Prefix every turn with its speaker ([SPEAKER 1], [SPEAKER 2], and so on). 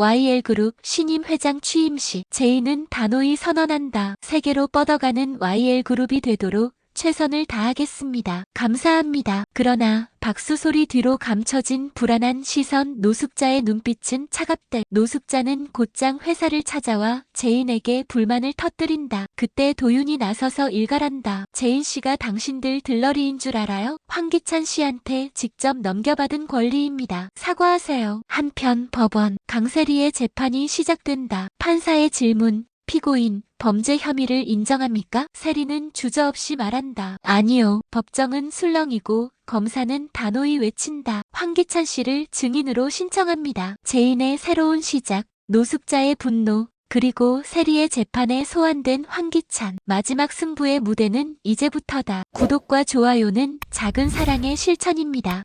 [SPEAKER 1] YL그룹 신임 회장 취임식 제인은 단호히 선언한다. 세계로 뻗어가는 YL그룹이 되도록 최선을 다하겠습니다. 감사합니다. 그러나 박수 소리 뒤로 감춰진 불안한 시선 노숙자의 눈빛은 차갑대. 노숙자는 곧장 회사를 찾아와 제인에게 불만을 터뜨린다. 그때 도윤이 나서서 일갈한다. 제인 씨가 당신들 들러리인 줄 알아요? 황기찬 씨한테 직접 넘겨받은 권리입니다. 사과하세요. 한편 법원 강세리의 재판이 시작된다. 판사의 질문 피고인 범죄 혐의를 인정합니까? 세리는 주저없이 말한다. 아니요. 법정은 술렁이고 검사는 단호히 외친다. 황기찬 씨를 증인으로 신청합니다. 제인의 새로운 시작, 노숙자의 분노, 그리고 세리의 재판에 소환된 황기찬. 마지막 승부의 무대는 이제부터다. 구독과 좋아요는 작은 사랑의 실천입니다.